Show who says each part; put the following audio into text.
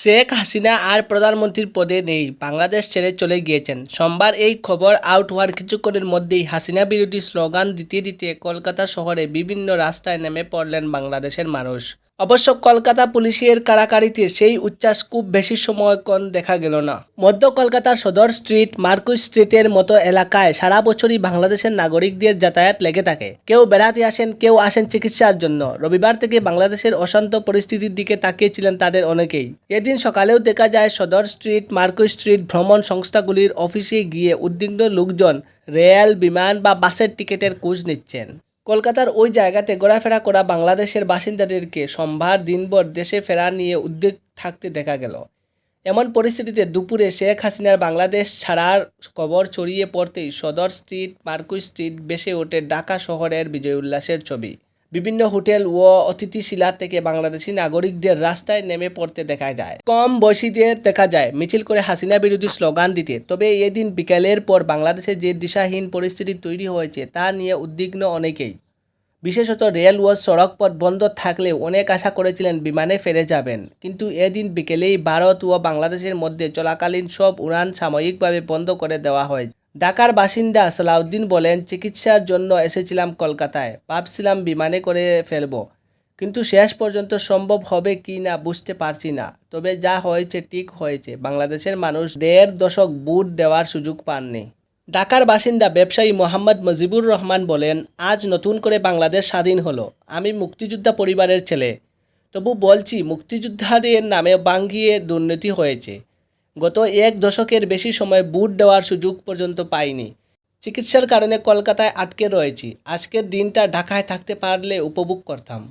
Speaker 1: শেখ হাসিনা আর প্রধানমন্ত্রীর পদে নেই। বাংলাদেশ ছেড়ে চলে গিয়েছেন। সোমবার এই খবর আউট হওয়ার কিছুক্ষণের মধ্যেই হাসিনা বিরোধী স্লোগান দিতে দিতে কলকাতা শহরে বিভিন্ন রাস্তায় নেমে পড়লেন বাংলাদেশের মানুষ। অবশ্য কলকাতা পুলিশের কারাকারিতে সেই উচ্ছ্বাস খুব বেশি সময়ক্ষণ দেখা গেল না। মধ্য কলকাতার সদর স্ট্রিট মার্কুস স্ট্রিটের মতো এলাকায় সারা বছরই বাংলাদেশের নাগরিকদের যাতায়াত লেগে থাকে। কেউ বেড়াতে আসেন, কেউ আসেন চিকিৎসার জন্য। রবিবার থেকে বাংলাদেশের অশান্ত পরিস্থিতির দিকে তাকিয়েছিলেন তাদের অনেকেই। এদিন সকালেও দেখা যায় সদর স্ট্রিট মার্কুস স্ট্রিট ভ্রমণ সংস্থাগুলির অফিসে গিয়ে উদ্বিগ্ন লোকজন রেল, বিমান বা বাসের টিকিটের খোঁজ নিচ্ছেন। কলকাতার ওই জায়গাতে ঘোরাফেরা করা বাংলাদেশের বাসিন্দাদেরকে সোমবার দিনভর দেশে ফেরা নিয়ে উদ্বেগ থাকতে দেখা গেল। এমন পরিস্থিতিতে দুপুরে শেখ হাসিনার বাংলাদেশ ছাড়ার কবর ছড়িয়ে পড়তেই সদর স্ট্রিট, মার্কুই স্ট্রিট বেসে ওঠে ঢাকা শহরের বিজয় উল্লাসের ছবি। বিভিন্ন হোটেল ও অতিথিশিলা থেকে বাংলাদেশি নাগরিকদের রাস্তায় নেমে পড়তে দেখা যায়। কম বয়সীদের দেখা যায়। মিছিল করে হাসিনা বিরোধী স্লোগান দিতে। তবে এদিন বিকেলের পর বাংলাদেশে যে দিশাহীন পরিস্থিতি তৈরি হয়েছে, তা নিয়ে উদ্বিগ্ন অনেকেই। বিশেষত রেল ও সড়ক পথ বন্ধ থাকলেও অনেক আশা করেছিলেন বিমানে ফেরে যাবেন। কিন্তু এদিন বিকেলেই ভারত ও বাংলাদেশের মধ্যে চলাকালীন সব উড়ান সাময়িকভাবে বন্ধ করে দেওয়া হয় ঢাকার বাসিন্দা সালাউদ্দিন বলেন, চিকিৎসার জন্য এসেছিলাম কলকাতায়। ভাবছিলাম বিমানে করে ফেলব। কিন্তু শেষ পর্যন্ত সম্ভব হবে কি না বুঝতে পারছি না। তবে যা হয়েছে ঠিক হয়েছে। বাংলাদেশের মানুষ দেড় দশক বুট দেওয়ার সুযোগ পাননি। ঢাকার বাসিন্দা ব্যবসায়ী মোহাম্মদ মজিবুর রহমান বলেন, আজ নতুন করে বাংলাদেশ স্বাধীন হলো। আমি মুক্তিযোদ্ধা পরিবারের ছেলে। তবু বলছি, মুক্তিযোদ্ধাদের নামে বাঙ্গিয়ে দুর্নীতি হয়েছে। গত এক দশকের বেশি সময় বুট দেওয়ার সুযোগ পর্যন্ত পাইনি। চিকিৎসার কারণে কলকাতায় আটকে রয়েছি। আজকের দিনটা ঢাকায় থাকতে পারলে উপভোগ করতাম।